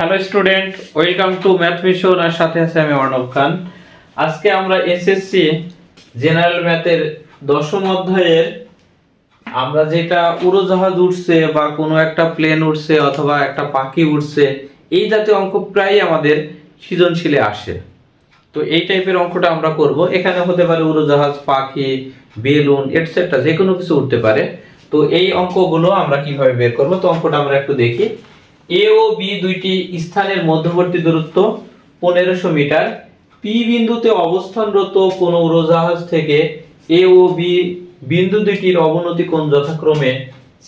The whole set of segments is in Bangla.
Hello student welcome to math mission আর সাথে আছে আমি অর্ণব খান। আজকে আমরা এসএসসি জেনারেল ম্যাথের দশম অধ্যায়ের আমরা যেটা উড়োজাহাজ উঠছে বা কোনো একটা প্লেন উঠছে অথবা একটা পাখি উঠছে, এই জাতীয় অঙ্ক প্রায় আমাদের সৃজনশীলে আসে। তো এই টাইপের অঙ্কটা আমরা করব। এখানে হতে পারে উড়োজাহাজ, পাখি, বেলুন এটসেট্রা যে কোনো কিছু উঠতে পারে। তো এই অঙ্কগুলো আমরা কীভাবে বের করব? তো অঙ্কটা আমরা একটু দেখি। এ ও বি দুইটি স্থানের মধ্যবর্তী দূরত্ব পনেরোশো মিটার। পি বিন্দুতে অবস্থানরত কোন উড়োজাহাজ থেকে এ ও বি বিন্দু দুইটির অবনতি কোণ যথাক্রমে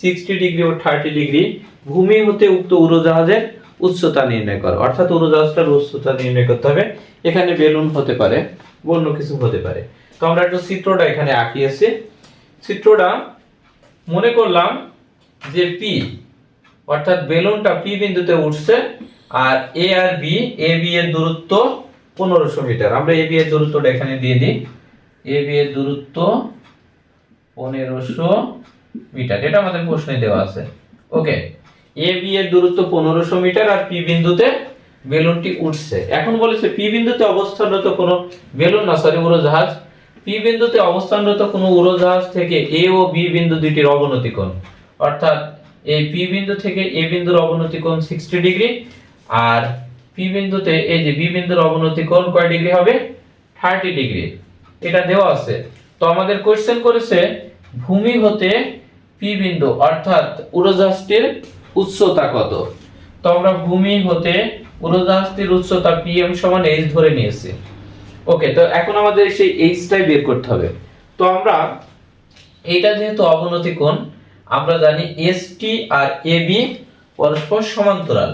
সিক্সটি ডিগ্রি ও থার্টি ডিগ্রি ভূমি হতে উক্ত উড়োজাহাজের উচ্চতা নির্ণয় করো। অর্থাৎ উড়োজাহাজটার উচ্চতা নির্ণয় করতে হবে। এখানে বেলুন হতে পারে অন্য কিছু হতে পারে। তো আমরা একটু চিত্রটা এখানে আঁকিয়েছি। চিত্রটা মনে করলাম যে পি অর্থাৎ বেলুনটা পি বিন্দুতে উঠছে আর এ আর বি, এ বি এর দূরত্ব পনেরোশো মিটার। আমরা এ বি এর দূরত্বটা এখানে দিয়ে দিই। এ বি এর দূরত্ব পনেরোশো মিটার। এটা আমাদের প্রশ্নে দেওয়া আছে। ওকে। এ বি এর দূরত্ব পনেরোশো মিটার আর পি বিন্দুতে বেলুনটি উঠছে। এখন বলেছে, পি বিন্দুতে অবস্থানরত কোনো বেলুন না সরি উড়োজাহাজ। পি বিন্দুতে অবস্থানরত কোনো উড়োজাহাজ থেকে এ ও বি বিন্দু দুইটির অবনতি কোণ? অর্থাৎ এই পি বিন্দু থেকে এ বিন্দুর অবনতি কোণ সিক্সটি ডিগ্রি আর পি বিন্দুতে এই যে বি বিন্দুর অবনতি কোণ কয় ডিগ্রি হবে? থার্টি ডিগ্রি এটা দেওয়া আছে। তো আমাদের কোশ্চেন করেছে, ভূমি হতে পি বিন্দু, অর্থাৎ উড়োজাহাজটির উচ্চতা কত? তো আমরা ভূমি হতে উড়োজাহাজটির উচ্চতা পি এম সমান এইচ ধরে নিয়েছি। ওকে তো এখন আমাদের সেই এইচটাই বের করতে হবে। তো আমরা এটা যেহেতু অবনতি কোণ আমরা জানি এসটি আর এবি পরস্পর সমান্তরাল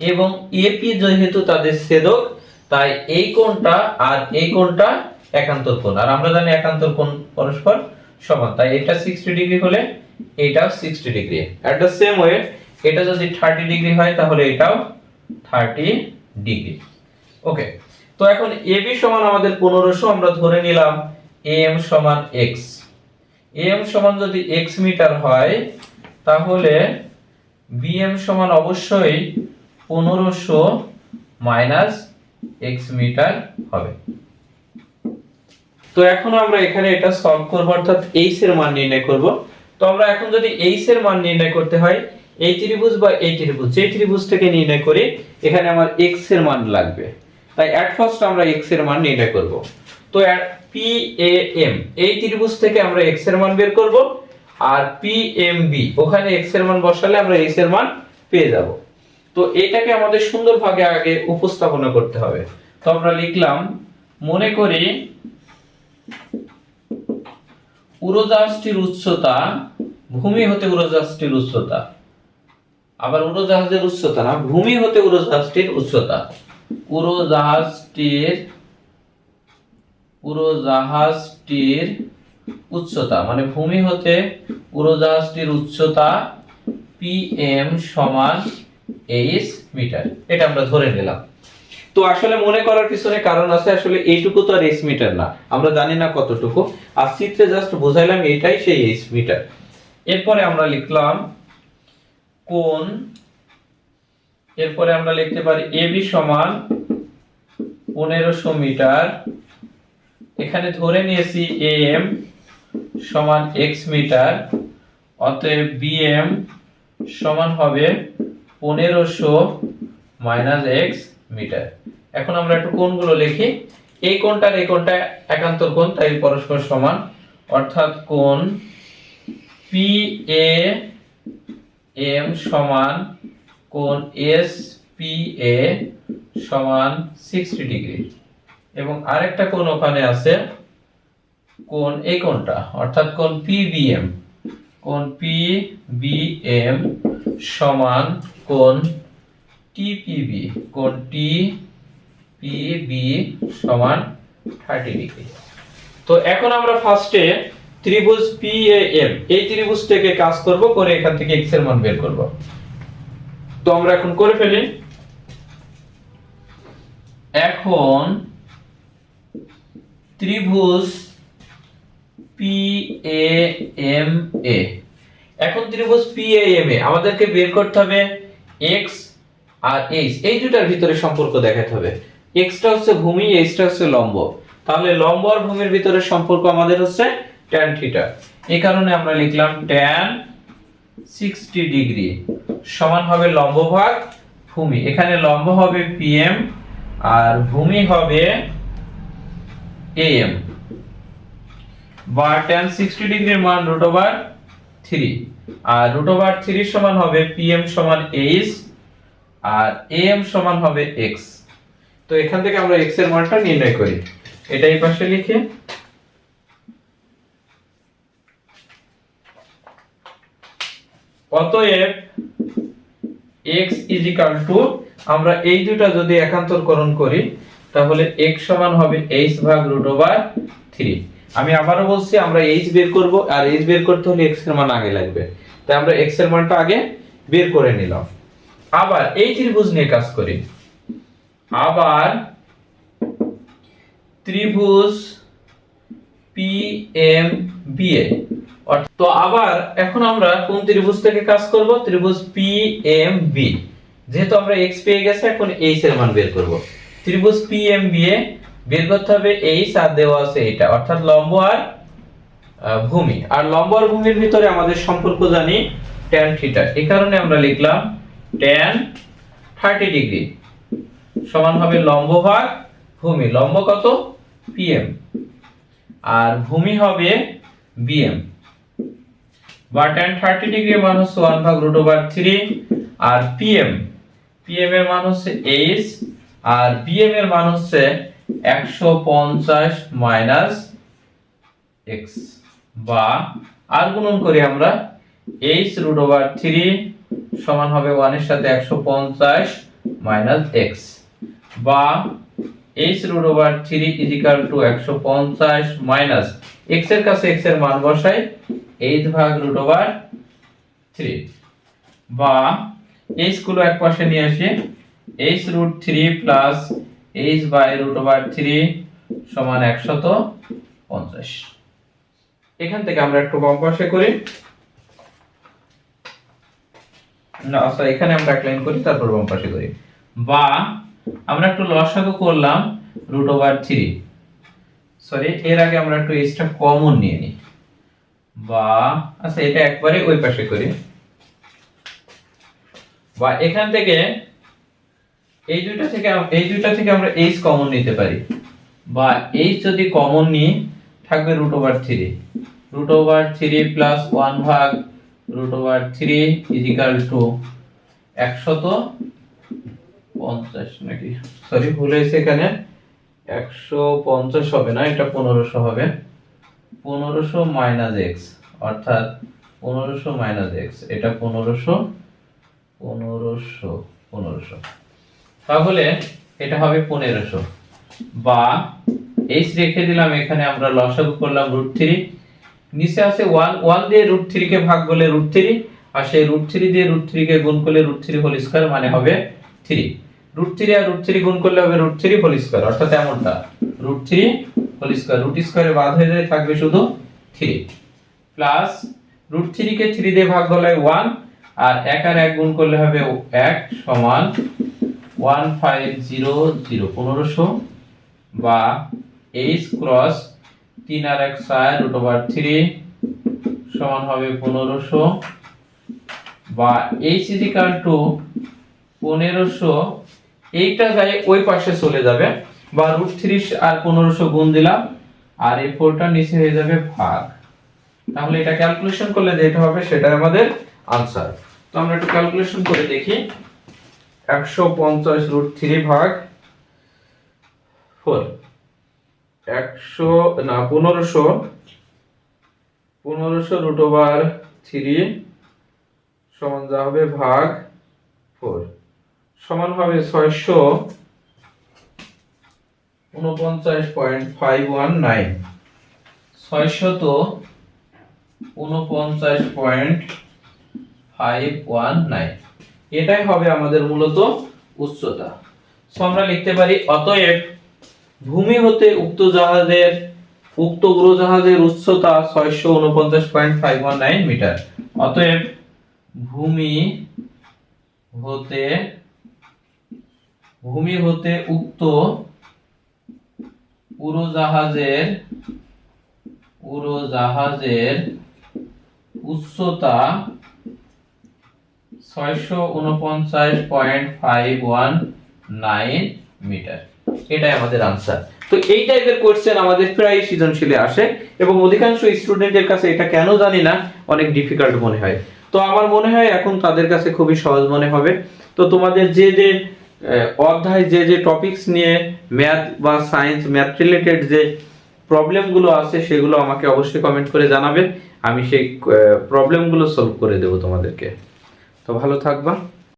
এবং এপি যেহেতু তাদের ছেদক, তাই এই কোণটা আর এই কোণটা একান্তর কোণ। আর আমরা জানি একান্তর কোণ পরস্পর সমান, তাই এটা 60 ডিগ্রি হলে এটাও 60 degree at the same way এটা যদি 30 ডিগ্রি হয়, তাহলে এটাও 30 ডিগ্রি ওকে তো এখন এবি সমান আমাদের 1500 আমরা ধরে নিলাম এম সমান এক্স এম সমান যদি এক্স মিটার হয়, তাহলে বিএম সমান অবশ্যই পনেরোশো মাইনাস এক্স মিটার হবে। তো এখন আমরা এখানে এটা সলভ করব, অর্থাৎ এইচ এর মান নির্ণয় করব। তো আমরা এখন যদি এইচ এর মান নির্ণয় করতে হয়, এই ত্রিভুজ বা এই ত্রিভুজ, যে ত্রিভুজ থেকে নির্ণয় করি, এখানে আমার এক্সের মান লাগবে। তাই অ্যাট ফার্স্ট আমরা এক্সের মান নির্ণয় করব। তো পি এই ত্রিভুজ থেকে আমরা এর মান বের করব আর ওখানে এর মান বসালে আমরা এর মান পেয়ে যাব। তো এটাকে আমাদের আগে করতে হবে। তো আমরা লিখলাম, মনে করি উড়োজাহাজটির উচ্চতা, ভূমি হতে উড়োজাহাজটির উচ্চতা। আবার উড়োজাহাজের উচ্চতা না, ভূমি হতে উড়োজাহাজটির উচ্চতা। উড়োজাহাজটির উড়োজাহাজটির উচ্চতা মানে ভূমি হতে উড়োজাহাজটির উচ্চতা পিএম সমান এইচ মিটার। এটা আমরা ধরে নিলাম। তো আসলে মনে করার পিছনে কারণ আছে, আসলে এইটুকু তো আর এইচ মিটার না। আমরা জানি না কতটুকু। আর চিত্রে জাস্ট বোঝাইলাম এটাই সেই এইচ মিটার। এরপরে আমরা লিখলাম কোন এরপরে আমরা লিখতে পারি এবি সমান পনেরোশো মিটার এখানে ধরে নিয়েছি এ এম সমান এক্স মিটার, অতএব বি এম সমান হবে পনেরোশো মাইনাস এক্স মিটার। এখন আমরা একটু কোণগুলো লিখি। এই কোণটার এই কোণটা একান্তর কোণ, তাই পরস্পর সমান। অর্থাৎ কোণ পি এ এম সমান কোণ এস পি এ সমান সিক্সটি ডিগ্রি এবং আরেকটা কোণ ওখানে আছে, কোণ এই কোণটা, অর্থাৎ কোণ পিবিএম কোণ পিবিএম সমান কোণ টিপিবি কোণ টিপিবি সমান থার্টি ডিগ্রি তো এখন আমরা ফার্স্টে ত্রিভুজ পিএএম এই ত্রিভুজ থেকে কাজ করব, করে এখান থেকে এক্সের মান বের করব। তো আমরা এখন করে ফেলি। এখন ত্রিভুজ পি এ এম এ এখন ত্রিভুজ পি এম এ আমাদেরকে বের করতে হবে এক্স আর এইচ এই দুটার ভিতরে সম্পর্ক দেখাতে হবে। এক্সটা হচ্ছে ভূমি এইচটা হচ্ছে লম্ব। তাহলে লম্ব আর ভূমির ভিতরে সম্পর্ক আমাদের হচ্ছে ট্যান থিটা এই কারণে আমরা লিখলাম ট্যান সিক্সটি ডিগ্রি সমান হবে লম্ব ভাগ ভূমি। এখানে লম্ব হবে পিএম আর ভূমি হবে এএম বা tan 60 ডিগ্রির মান রুট ওভার 3 আর রুট ওভার 3 সমান হবে পিএম সমান এইচ আর এএম সমান হবে এক্স তো এখান থেকে আমরা এক্সের মানটা নির্ণয় করি। এটা এই পাশে লিখে। অতএব x ইজ ইকাল টু আমরা এই দুটা যদি একান্তরকরণ করি তাহলে x সমান হবে h ভাগ রুট ওভার 3 আমি আবারও বলছি, আমরা h বের করব, আর h বের করতে হলে x এর মান আগে লাগবে। তাই আমরা x এর মানটা আগে বের করে নিলাম। আবার এই ত্রিভুজ নিয়ে কাজ করি। আবার ত্রিভুজ পি এম এ তো আবার এখন আমরা কোন ত্রিভুজ থেকে কাজ করব? ত্রিভুজ পি এম যেহেতু আমরা এক্স পেয়ে গেছে, এখন এইচ এর মান বের করব। ত্রিভুজ পি এম বি এ বের করতে হবে এইচ আর দেওয়া আছে এটা। অর্থাৎ লম্ব আর ভূমি। আর লম্ব আর ভূমির ভিতরে আমাদের সম্পর্ক জানি tan থিটা এই কারণে আমরা লিখলাম tan 30 ডিগ্রি সমান হবে লম্ব ভাগ ভূমি। লম্ব কত? পিএম আর ভূমি হবে বিএম বা tan 30 ডিগ্রি মান হচ্ছে 1 ভাগ রুট 3 আর পিএম পিএম এর মান হচ্ছে এইচ আর বিএম এর মান হচ্ছে 150 মাইনাস এক্স বা আর গুণন করি আমরা এইচ রুট ওভার থ্রি সমান হবে ওয়ানের সাথে একশো পঞ্চাশ মাইনাস এক্স বা H root over three equal to একশো পঞ্চাশ মাইনাস এক্সের কাছে এক্সের মান বসাই এইচ ভাগ রুট ওভার থ্রি বা এইচগুলো এক পাশে নিয়ে আসি H root three plus H by root over three সমান একশত পঞ্চাশ। এখান থেকে আমরা একটু বাম পাশে করি। আচ্ছা এখানে আমরা এক করি, তারপর বাম পাশে করি। বা, আমরা একটু লসাগু করলাম রুট ওভার থ্রি সরি এর আগে আমরা একটু এক্সট্রা কমন নিয়ে নিই। বা আচ্ছা এটা একবারে ওই পাশে করি। বা, এখান থেকে এই দুইটা থেকে এই দুইটা থেকে আমরা এইচ কমন নিতে পারি। বা এইচ যদি কমন নিই, থাকবে root over three root over three plus one ভাগ root over three equal to একশত পঞ্চাশ নাকি? সরি ভুল হয়েছে এখানে। একশো পঞ্চাশ হবে না, এটা পনেরোশো হবে। পনেরোশো মাইনাস এক্স অর্থাৎ পনেরোশো মাইনাস এক্স এটা পনেরোশো পনেরোশো পনেরোশো। তাহলে এটা হবে পনেরোশো। বা এইচ রেখে দিলাম, এখানে আমরা লসাগু করলাম রুট থ্রি নিচে আছে ওয়ান ওয়ান দিয়ে রুট থ্রি কে ভাগ করলে রুট থ্রি আর সেই রুট থ্রি দিয়ে রুট থ্রি কে গুণ করলে রুট থ্রি হোল স্কোয়ার মানে হবে থ্রি রুট থ্রি আর রুট থ্রি গুণ করলে হবে রুট থ্রি হোল স্কোয়ার অর্থাৎ এমনটা। Root three whole square root স্কোয়ারে বাদ হয়ে যায়, থাকবে শুধু থ্রি প্লাস রুট থ্রি কে থ্রি দিয়ে ভাগ করলে ওয়ান আর এক আর এক গুণ করলে হবে এক সমান ওয়ান ফাইভ জিরো জিরো পনেরোশো বা এইচ ক্রস তিন আর এক চার রুট ওভার থ্রি সমান হবে পনেরোশো বা এইচ ইজিক্যাল টু পনেরোশো। এইটা যায় ওই পাশে চলে যাবে বা রুট থ্রি আর পনেরোশো গুণ দিলাম আর এই ফোরটা নিচে হয়ে যাবে ভাগ। তাহলে এটা ক্যালকুলেশন করলে যেটা হবে সেটা আমাদের আনসার তো আমরা একটু ক্যালকুলেশন করে দেখি। একশো পঞ্চাশ রুট থ্রি ভাগ ফোর একশো, না, পনেরোশো। পনেরোশো রুট ওভার থ্রি সমান যা হবে ভাগ ফোর সমান হবে ছয়শো উনপঞ্চাশ পয়েন্ট ফাইভ ওয়ান নাইন ছয়শত উনপঞ্চাশ পয়েন্ট ফাইভ ওয়ান নাইন এটাই হবে আমাদের মূলত উচ্চতা। আমরা লিখতে পারি, অতএব ভূমি হতে উক্ত জাহাজের, উক্ত উড়োজাহাজের উচ্চতা ছয়শো উনপঞ্চাশ point five one nine metre. অতএব ভূমি হতে ভূমি হতে উক্ত উড়োজাহাজের উড়োজাহাজের উচ্চতা ছয়শো উনপঞ্চাশ point five one nine metre. এটাই আমাদের আনসার তো এই কোশ্চেন আমাদের সৃজনশীলে আসে এবং অধিকাংশ কাছে এটা কেন অনেক ডিফিকাল্ট মনে হয়। তো আমার মনে হয় এখন তাদের কাছে খুবই সহজ মনে হবে। তো তোমাদের যে যে অধ্যায়, যে যে টপিকস নিয়ে ম্যাথ বা সায়েন্স ম্যাথ রিলেটেড যে প্রবলেমগুলো আছে, সেগুলো আমাকে অবশ্যই কমেন্ট করে জানাবে। আমি সেই প্রবলেমগুলো সলভ করে দেবো তোমাদেরকে। তো ভালো থাকবা।